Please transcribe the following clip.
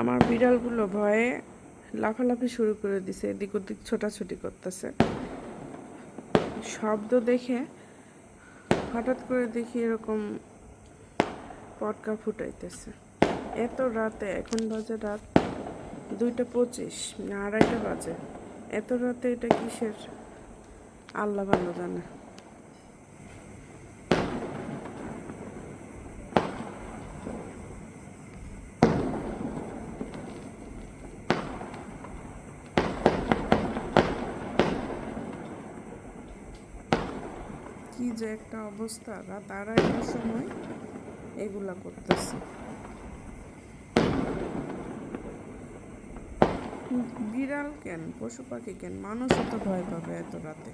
আমার বিড়ালগুলো ভয়ে লাফালাফি শুরু করে দিছে, এদিক ওদিক ছোটাছুটি করতেছে। শব্দ দেখে হঠাৎ করে দেখি এরকম পটকা ফুটাইতেছে। এত রাতে, এখন বাজে রাত দুইটা পঁচিশ, না আড়াইটা বাজে। এত রাতে এটা কিসের? আল্লাহ ভালো জানে। কি যে একটা অবস্থা রাত আড়াইটার সময় এগুলা করতেছে। বিড়াল কেন? পশু পাখি কেন? মানুষও তো ভয় পাবে এত রাতে।